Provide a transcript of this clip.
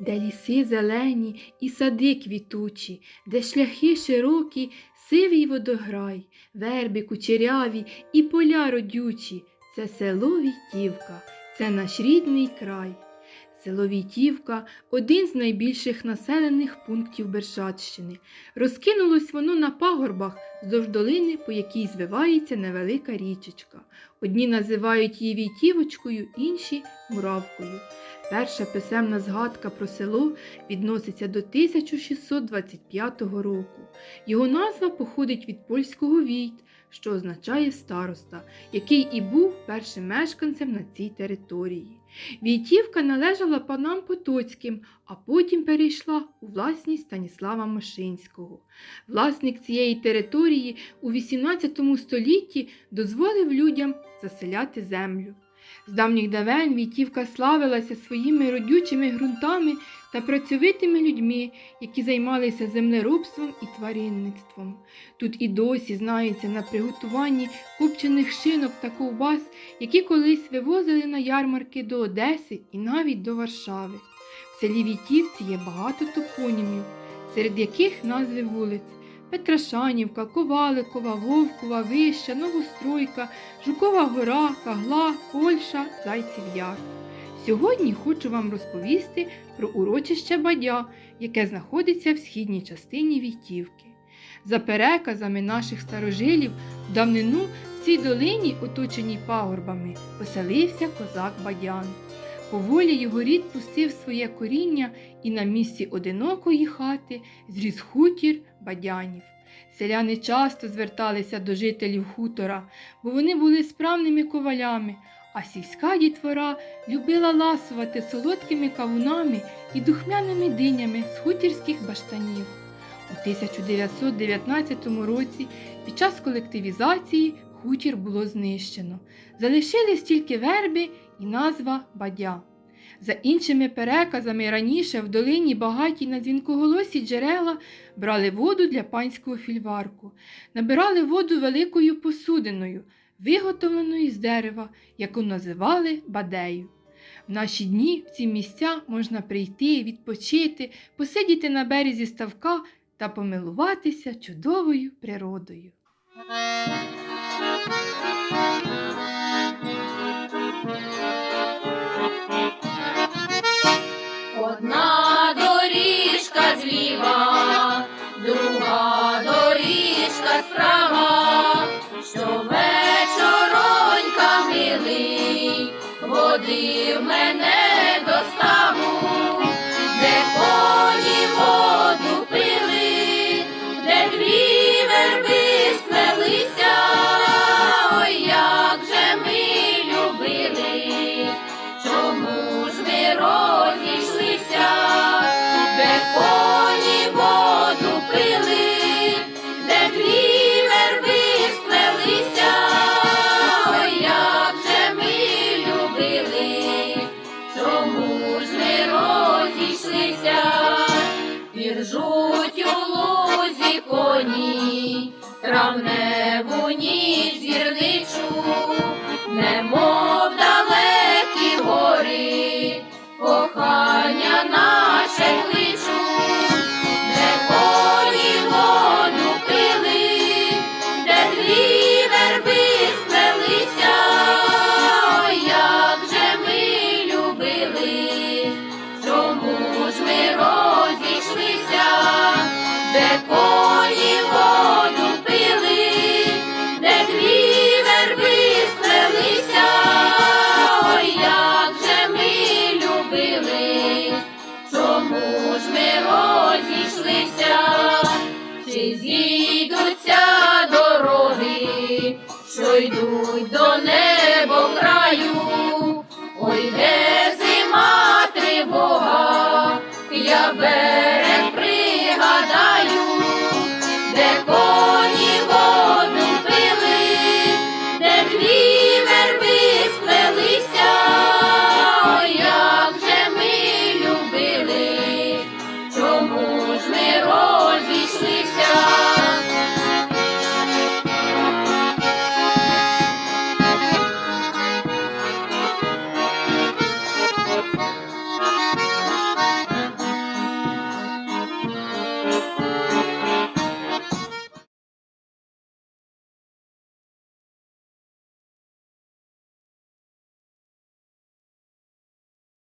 де ліси зелені і сади квітучі, де шляхи широкі, сивий водограй, верби кучеряві і поля родючі. Це село Війтівка, це наш рідний край. Село Війтівка – один з найбільших населених пунктів Бершатщини. Розкинулось воно на пагорбах вздовж долини, по якій звивається невелика річечка. Одні називають її Війтівочкою, інші Муравкою. Перша писемна згадка про село відноситься до 1625 року. Його назва походить від польського війт, що означає староста, який і був першим мешканцем на цій території. Війтівка належала панам Потоцьким, а потім перейшла у власність Станіслава Мишинського. Власник цієї території у XVIII столітті дозволив людям заселяти землю. З давніх давен Війтівка славилася своїми родючими ґрунтами та працьовитими людьми, які займалися землеробством і тваринництвом. Тут і досі знаються на приготуванні копчених шинок та ковбас, які колись вивозили на ярмарки до Одеси і навіть до Варшави. В селі Війтівці є багато топонімів, серед яких назви вулиць Петрашанівка, Коваликова, Вовкова, Вища, Новостройка, Жукова гора, Кагла, Польща, Зайців Яр. Сьогодні хочу вам розповісти про урочище Бадя, яке знаходиться в східній частині Війтівки. За переказами наших старожилів, в давнину в цій долині, оточеній пагорбами, поселився козак Бадян. Поволі його рід пустив своє коріння і на місці одинокої хати зріс хутір бадянів. Селяни часто зверталися до жителів хутора, бо вони були справними ковалями, а сільська дітвора любила ласувати солодкими кавунами і духмяними динями з хутірських баштанів. У 1919 році під час колективізації хутір було знищено. Залишились тільки верби і назва Бадя. За іншими переказами, раніше в долині багаті на дзвінкоголосі джерела брали воду для панського фільварку, набирали воду великою посудиною, виготовленою з дерева, яку називали бадею. В наші дні в ці місця можна прийти, відпочити, посидіти на березі ставка та помилуватися чудовою природою. Одна доріжка зліва, друга доріжка справа, що вечоронька милий, в мене from the Uy, don